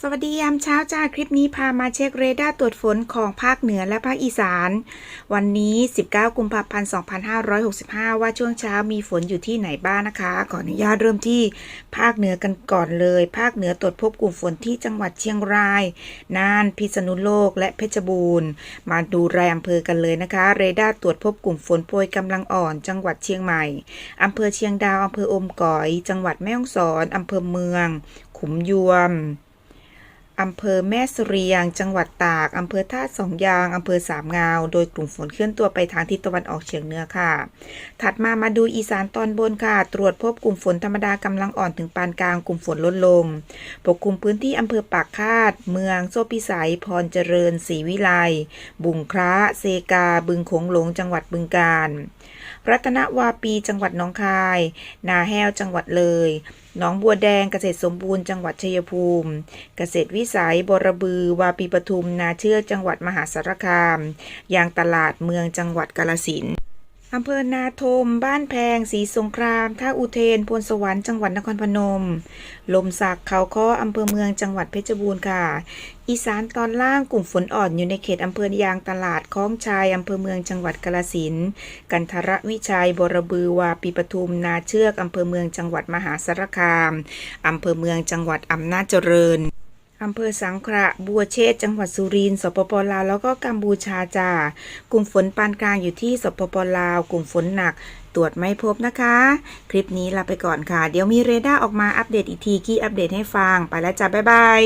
สวัสดียามเช้าจ้าคลิปนี้พามาเช็คเรดาร์ตรวจฝนของภาคเหนือและภาคอีสาน วันนี้ 19 กุมภาพันธ์ 2565 ว่าช่วงเช้ามีฝนอยู่ที่ไหนบ้างนะคะ ขออนุญาตเริ่มที่ภาคเหนือกันก่อนเลย ภาคเหนือตรวจพบกลุ่มฝนที่จังหวัดเชียงราย น่านพิษณุโลกและเพชรบูรณ์ มาดูรายอำเภอกันเลยนะคะ เรดาร์ตรวจพบกลุ่มฝนโปรยกำลังอ่อน จังหวัดเชียงใหม่อำเภอเชียงดาวอำเภออมก๋อย จังหวัดแม่ฮ่องสอนอำเภอเมือง ขุมยวม อำเภอแม่สเรียง จังหวัดตาก อำเภอท่าสองยาง อำเภอสามงาวโดยกลุ่มฝนเคลื่อนตัวไปทางทิศตะวันออกเฉียงเหนือค่ะ ถัดมามาดูอีสานตอนบนค่ะ ตรวจพบกลุ่มฝนธรรมดากำลังอ่อนถึงปานกลาง กลุ่มฝนลดลง ปกคลุมพื้นที่อำเภอปากคาด เมือง โซพิสัย พรเจริญ ศรีวิไล บุงคราเซกา บึงโขงหลง จังหวัดบึงกาฬ รัตนวาปี จังหวัดหนองคาย นาแห้ว จังหวัดเลย หนองบัวแดงเกษตรสมบูรณ์จังหวัดชัยภูมิ เกษตรวิสัยบรบือ วาปีปทุม นาเชือกจังหวัดมหาสารคาม ยางตลาดเมืองจังหวัดกาลสิน อำเภอนาทม บ้านแพงศรีสงคราม ท่าอุเทน พลสวรรค์ จังหวัดนครพนม ลมสักเขาค้ออำเภอเมือง จังหวัดเพชรบูรณ์ค่ะ อีสานตอนล่างกลุ่มฝนอ่อนอยู่ในเขตอำเภอยางตลาดคลองชายอำเภอเมือง จังหวัดกาฬสิน กันทรวิชัย บรบือ วาปีปทุม นาเชือกอำเภอเมือง จังหวัดมหาสารคามอำเภอเมือง จังหวัดอำนาจเจริญ อำเภอสังขระบัวเชษจังหวัดสุรินทร์สปปลาว แล้วก็กัมพูชาจ้ากลุ่มฝนปานกลางอยู่ที่สปปลาว กลุ่มฝนหนักตรวจไม่พบนะคะ คลิปนี้ลาไปก่อนค่ะ เดี๋ยวมีเรดาร์ออกมาอัปเดตอีกทีกี้อัปเดตให้ฟัง ไปแล้วจ้าบ๊ายบาย